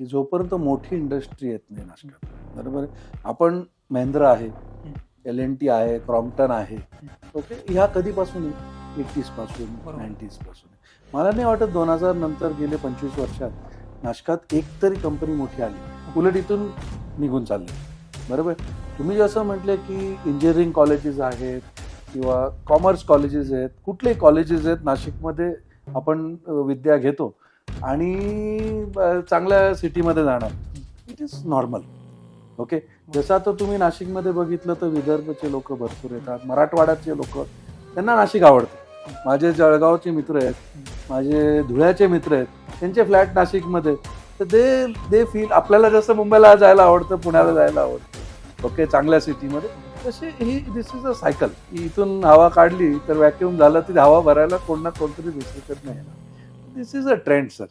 की जोपर्यंत मोठी इंडस्ट्री येत नाही नाशकात बरोबर आपण महिंद्रा आहे एल एन टी आहे क्रॉम्प्टन आहे. ओके? ह्या कधीपासून आहे? एटीजपासून बरोबर. नाईन्टीजपासून आहे. मला नाही वाटत दोन हजार नंतर गेले पंचवीस वर्षात नाशकात एक तरी कंपनी मोठी आली. उलट इथून निघून चालले. बरोबर तुम्ही जसं म्हटलं की इंजिनिअरिंग कॉलेजेस आहेत किंवा कॉमर्स कॉलेजेस आहेत कुठलेही कॉलेजेस आहेत नाशिकमध्ये आपण विद्या घेतो. आणि चांगल्या सिटीमध्ये जाणार इट इज नॉर्मल ओके जसं आता तुम्ही नाशिकमध्ये बघितलं तर विदर्भचे लोक भरपूर येतात मराठवाड्याचे लोक त्यांना नाशिक आवडतं. माझे जळगावचे मित्र आहेत माझे धुळ्याचे मित्र आहेत त्यांचे फ्लॅट नाशिकमध्ये. तर दे दे फील आपल्याला जसं मुंबईला जायला आवडतं पुण्याला जायला आवडतं. ओके चांगल्या सिटीमध्ये. तसे ही दिस इज अ सायकल इथून हवा काढली तर व्हॅक्युम झालं ती हवा भरायला कोण ना कोणतरी दुसरीकडे नाही this is a trend sir